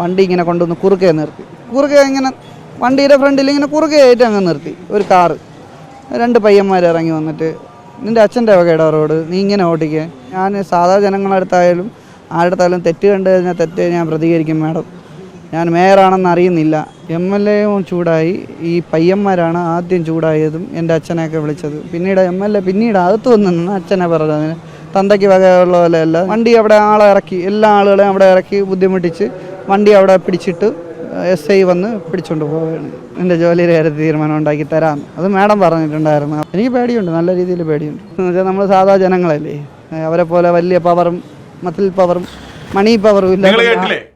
വണ്ടി ഇങ്ങനെ കൊണ്ടുവന്ന് കുറുകെ നിർത്തി. കുറുകെ ഇങ്ങനെ വണ്ടിയുടെ ഫ്രണ്ടിൽ ഇങ്ങനെ കുറുകെ ആയിട്ട് അങ്ങ് നിർത്തി. ഒരു കാറ് രണ്ട് പയ്യന്മാർ ഇറങ്ങി വന്നിട്ട് നിന്റെ അച്ഛന്റെ വകയുടെ റോഡ് നീ ഇങ്ങനെ ഓടിക്കുക ഞാൻ സാധാ ജനങ്ങളടുത്തായാലും ആരുടെത്തായാലും തെറ്റ് കണ്ടു കഴിഞ്ഞാൽ തെറ്റ് ഞാൻ പ്രതികരിക്കും മാഡം. ഞാൻ മേയറാണെന്ന് അറിയുന്നില്ല. എം എൽ എയും ചൂടായി. ഈ പയ്യന്മാരാണ് ആദ്യം ചൂടായതും എന്റെ അച്ഛനെയൊക്കെ വിളിച്ചത്. പിന്നീട് എം എൽ എ പിന്നീട് അകത്ത് വന്നു നിന്ന് അച്ഛനെ പറഞ്ഞത് തന്തയ്ക്ക് വകയുള്ള പോലെയല്ല വണ്ടി അവിടെ ആളെ ഇറക്കി. എല്ലാ ആളുകളെയും അവിടെ ഇറക്കി ബുദ്ധിമുട്ടിച്ച് വണ്ടി അവിടെ പിടിച്ചിട്ട് എസ് ഐ വന്ന് പിടിച്ചോണ്ട് പോവുകയാണ്. എന്റെ ജോലിയുടെ കാര്യത്തിൽ തീരുമാനം ഉണ്ടാക്കി തരാം. അത് മാഡം പറഞ്ഞിട്ടുണ്ടായിരുന്നു. എനിക്ക് പേടിയുണ്ട് നല്ല രീതിയിൽ പേടിയുണ്ട്. എന്ന് വെച്ചാൽ നമ്മൾ സാധാ ജനങ്ങളല്ലേ? അവരെ പോലെ വലിയ പവറും മത്തിൽ പവറും മണി പവറും ഇല്ല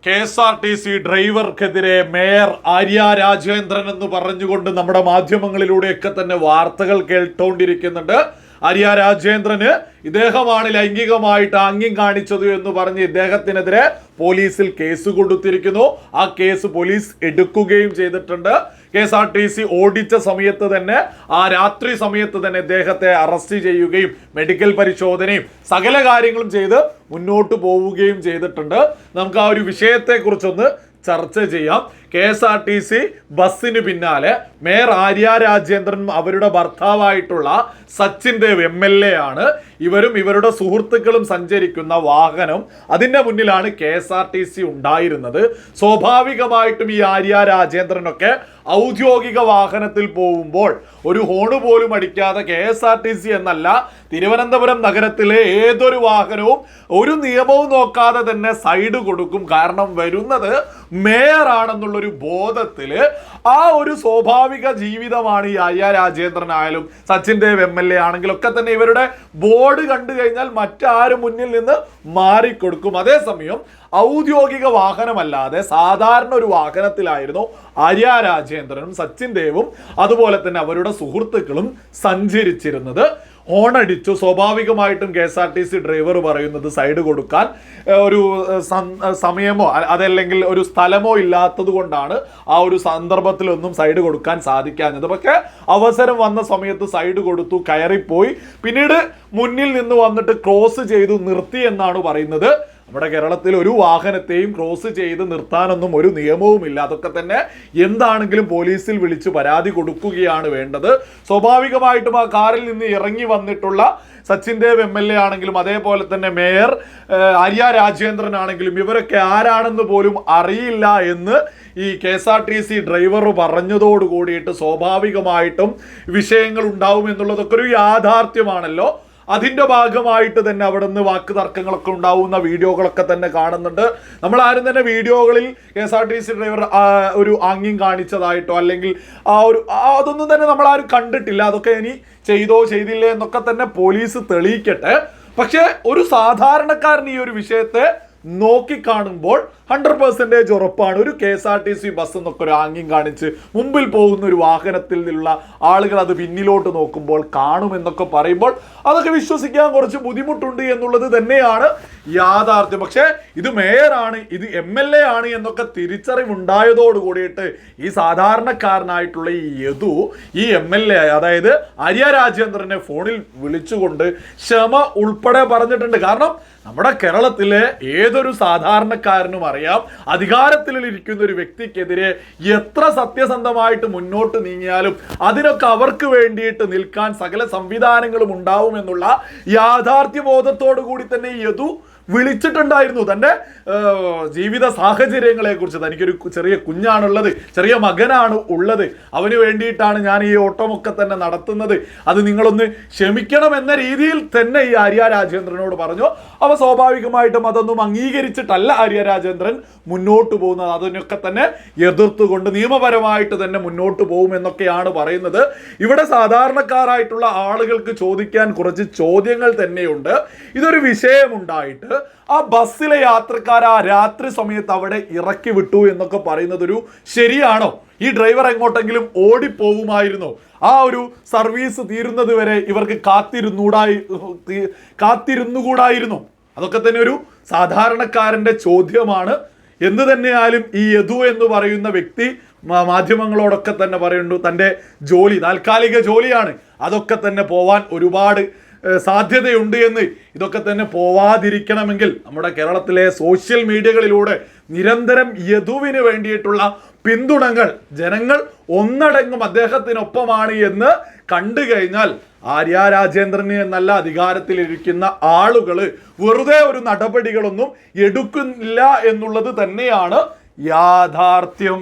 K S R T C ഡ്രൈവർക്കെതിരെ mayor Arya Rajendran എന്ന് പറഞ്ഞുകൊണ്ട് നമ്മുടെ മാധ്യമങ്ങളിലൂടെയൊക്കെ തന്നെ വാർത്തകൾ കേട്ടോണ്ടിരിക്കുന്നുണ്ട്. ആര്യ രാജേന്ദ്രന് ഇദ്ദേഹമാണ് ലൈംഗികമായിട്ട് ആംഗ്യം കാണിച്ചത് എന്ന് പറഞ്ഞ് ഇദ്ദേഹത്തിനെതിരെ പോലീസിൽ കേസ് കൊടുത്തിരിക്കുന്നു. ആ കേസ് പോലീസ് എടുക്കുകയും ചെയ്തിട്ടുണ്ട്. K S R T C ഓടിച്ച സമയത്ത് തന്നെ ആ രാത്രി സമയത്ത് തന്നെ ഇദ്ദേഹത്തെ അറസ്റ്റ് ചെയ്യുകയും മെഡിക്കൽ പരിശോധനയും സകല കാര്യങ്ങളും ചെയ്ത് മുന്നോട്ട് പോവുകയും ചെയ്തിട്ടുണ്ട്. നമുക്ക് ആ ഒരു വിഷയത്തെക്കുറിച്ചൊന്ന് ചർച്ച ചെയ്യാം. K S R T C ബസ്സിന് പിന്നാലെ മേയർ ആര്യ രാജേന്ദ്രൻ അവരുടെ ഭർത്താവായിട്ടുള്ള Sachin Dev M L A ആണ്. ഇവരും ഇവരുടെ സുഹൃത്തുക്കളും സഞ്ചരിക്കുന്ന വാഹനം അതിന്റെ മുന്നിലാണ് K S R T C ഉണ്ടായിരുന്നത്. സ്വാഭാവികമായിട്ടും ഈ ആര്യ രാജേന്ദ്രനൊക്കെ ഔദ്യോഗിക വാഹനത്തിൽ പോകുമ്പോൾ ഒരു ഹോണ് പോലും അടിക്കാതെ K S R T C എന്നല്ല തിരുവനന്തപുരം നഗരത്തിലെ ഏതൊരു വാഹനവും ഒരു നിയമവും നോക്കാതെ തന്നെ സൈഡ് കൊടുക്കും. കാരണം വരുന്നത് മേയർ ആണെന്നുള്ളൊരു ബോധത്തിൽ ആ ഒരു സ്വാഭാവിക ജീവിതമാണ് ഈ അയ്യ രാജേന്ദ്രൻ ആയാലും Sachin Dev M L A ആണെങ്കിലും ഒക്കെ തന്നെ ഇവരുടെ ബോർഡ് കണ്ടു കഴിഞ്ഞാൽ മറ്റാരും മുന്നിൽ നിന്ന് മാറിക്കൊടുക്കും. അതേസമയം ഔദ്യോഗിക വാഹനമല്ലാതെ സാധാരണ ഒരു വാഹനത്തിലായിരുന്നു ആര്യ രാജേന്ദ്രനും സച്ചിൻ ദേവും അതുപോലെ തന്നെ അവരുടെ സുഹൃത്തുക്കളും സഞ്ചരിച്ചിരുന്നത്. ഹോണടിച്ചു സ്വാഭാവികമായിട്ടും K S R T C driver പറയുന്നത് സൈഡ് കൊടുക്കാൻ ഒരു സമയമോ അതല്ലെങ്കിൽ ഒരു സ്ഥലമോ ഇല്ലാത്തത് കൊണ്ടാണ് ആ ഒരു സന്ദർഭത്തിലൊന്നും സൈഡ് കൊടുക്കാൻ സാധിക്കാഞ്ഞത്. പക്ഷേ അവസരം വന്ന സമയത്ത് സൈഡ് കൊടുത്തു കയറിപ്പോയി. പിന്നീട് മുന്നിൽ നിന്ന് വന്നിട്ട് ക്രോസ് ചെയ്തു നിർത്തി എന്നാണ് പറയുന്നത്. നമ്മുടെ കേരളത്തിൽ ഒരു വാഹനത്തെയും ക്രോസ് ചെയ്ത് നിർത്താനൊന്നും ഒരു നിയമവുമില്ല അതൊക്കെ തന്നെ എന്താണെങ്കിലും പോലീസിൽ വിളിച്ച് പരാതി കൊടുക്കുകയാണ് വേണ്ടത്. സ്വാഭാവികമായിട്ടും ആ കാറിൽ നിന്ന് ഇറങ്ങി വന്നിട്ടുള്ള Sachin Dev M L A ആണെങ്കിലും അതേപോലെ തന്നെ മേയർ ആര്യ രാജേന്ദ്രൻ ആണെങ്കിലും ഇവരൊക്കെ ആരാണെന്ന് പോലും അറിയില്ല എന്ന് ഈ K S R T C driver പറഞ്ഞതോട് കൂടിയിട്ട് സ്വാഭാവികമായിട്ടും വിഷയങ്ങൾ ഉണ്ടാവും എന്നുള്ളതൊക്കെ ഒരു യാഥാർത്ഥ്യമാണല്ലോ. അതിന്റെ ഭാഗമായിട്ട് തന്നെ അവിടെ നിന്ന് വാക്ക് തർക്കങ്ങളൊക്കെ ഉണ്ടാവുന്ന വീഡിയോകളൊക്കെ തന്നെ കാണുന്നുണ്ട്. നമ്മൾ ആരും തന്നെ വീഡിയോകളിൽ K S R T C driver ഒരു ആംഗ്യം കാണിച്ചതായിട്ടോ അല്ലെങ്കിൽ ആ ഒരു അതൊന്നും തന്നെ നമ്മൾ ആരും കണ്ടിട്ടില്ല. അതൊക്കെ ഇനി ചെയ്തോ ചെയ്തില്ലേ എന്നൊക്കെ തന്നെ പോലീസ് തെളിയിക്കട്ടെ. പക്ഷേ ഒരു സാധാരണക്കാരൻ ഈ ഒരു വിഷയത്തെ നോക്കിക്കാണുമ്പോൾ ഹൺഡ്രഡ് പെർസെന്റേജ് ഉറപ്പാണ്. ഒരു K S R T C bus എന്നൊക്കെ ഒരു ആംഗ്യം കാണിച്ച് മുമ്പിൽ പോകുന്ന ഒരു വാഹനത്തിൽ നിന്നുള്ള ആളുകൾ അത് പിന്നിലോട്ട് നോക്കുമ്പോൾ കാണുമെന്നൊക്കെ പറയുമ്പോൾ അതൊക്കെ വിശ്വസിക്കാൻ കുറച്ച് ബുദ്ധിമുട്ടുണ്ട് എന്നുള്ളത് തന്നെയാണ്. യാഥാർത്ഥ്യം. പക്ഷേ ഇത് മേയറാണ് ഇത് എം എൽ എ ആണ് എന്നൊക്കെ തിരിച്ചറിവുണ്ടായതോട് കൂടിയിട്ട് ഈ സാധാരണക്കാരനായിട്ടുള്ള ഈ യദു ഈ എം എൽ എ അതായത് അരിയ രാജേന്ദ്രനെ ഫോണിൽ വിളിച്ചുകൊണ്ട് ക്ഷമ ഉൾപ്പെടെ പറഞ്ഞിട്ടുണ്ട്. കാരണം നമ്മുടെ കേരളത്തിലെ ഏതൊരു സാധാരണക്കാരനും അറിയാം അധികാരത്തിലിരിക്കുന്ന ഒരു വ്യക്തിക്കെതിരെ എത്ര സത്യസന്ധമായിട്ട് മുന്നോട്ട് നീങ്ങിയാലും അതിനൊക്കെ അവർക്ക് വേണ്ടിയിട്ട് നിൽക്കാൻ സകല സംവിധാനങ്ങളും ഉണ്ടാവുമെന്നുള്ള യാഥാർത്ഥ്യ ബോധത്തോടു കൂടി തന്നെ യദു വിളിച്ചിട്ടുണ്ടായിരുന്നു. തന്റെ ജീവിത സാഹചര്യങ്ങളെ കുറിച്ച് തനിക്കൊരു ചെറിയ കുഞ്ഞാണുള്ളത് ചെറിയ മകനാണ് ഉള്ളത്. അവന് വേണ്ടിയിട്ടാണ് ഞാൻ ഈ ഓട്ടമൊക്കെ തന്നെ നടത്തുന്നത്. അത് നിങ്ങളൊന്ന് ക്ഷമിക്കണം എന്ന രീതിയിൽ തന്നെ ഈ ആര്യ രാജേന്ദ്രനോട് പറഞ്ഞു. അവ സ്വാഭാവികമായിട്ടും അതൊന്നും അംഗീകരിച്ചിട്ടല്ല ആര്യ രാജേന്ദ്രൻ മുന്നോട്ട് പോകുന്നത്. അതിനൊക്കെ തന്നെ എതിർത്തുകൊണ്ട് നിയമപരമായിട്ട് തന്നെ മുന്നോട്ട് പോകും എന്നൊക്കെയാണ് പറയുന്നത്. ഇവിടെ സാധാരണക്കാരായിട്ടുള്ള ആളുകൾക്ക് ചോദിക്കാൻ കുറച്ച് ചോദ്യങ്ങൾ തന്നെയുണ്ട്. ഇതൊരു വിഷയമുണ്ടായിട്ട് ആ ബസ്സിലെ യാത്രക്കാർ ആ രാത്രി സമയത്ത് അവിടെ ഇറക്കി വിട്ടു എന്നൊക്കെ പറയുന്നത് ഒരു ശരിയാണോ? ഈ ഡ്രൈവർ എങ്ങോട്ടെങ്കിലും ഓടിപ്പോവുമായിരുന്നോ? ആ ഒരു സർവീസ് തീരുന്നത് വരെ ഇവർക്ക് കാത്തിരുന്നൂടായി കാത്തിരുന്നു കാത്തിരുന്നുകൂടായിരുന്നു? അതൊക്കെ തന്നെ ഒരു സാധാരണക്കാരന്റെ ചോദ്യമാണ്. എന്ത് തന്നെയാലും ഈ യദു എന്ന് പറയുന്ന വ്യക്തി മാധ്യമങ്ങളോടൊക്കെ തന്നെ പറയുന്നു തന്റെ ജോലി താൽക്കാലിക ജോലിയാണ്. അതൊക്കെ തന്നെ പോവാൻ ഒരുപാട് സാധ്യതയുണ്ട് എന്ന് ഇതൊക്കെ തന്നെ പോവാതിരിക്കണമെങ്കിൽ നമ്മുടെ കേരളത്തിലെ സോഷ്യൽ മീഡിയകളിലൂടെ നിരന്തരം യദുവിന് വേണ്ടിയിട്ടുള്ള പിന്തുണകൾ ജനങ്ങൾ ഒന്നടങ്കം അദ്ദേഹത്തിനൊപ്പമാണ് എന്ന് കണ്ടു കഴിഞ്ഞാൽ ആര്യ രാജേന്ദ്രന് എന്നല്ല അധികാരത്തിലിരിക്കുന്ന ആളുകൾ വെറുതെ ഒരു നടപടികളൊന്നും എടുക്കുന്നില്ല എന്നുള്ളത് തന്നെയാണ് യാഥാർത്ഥ്യം.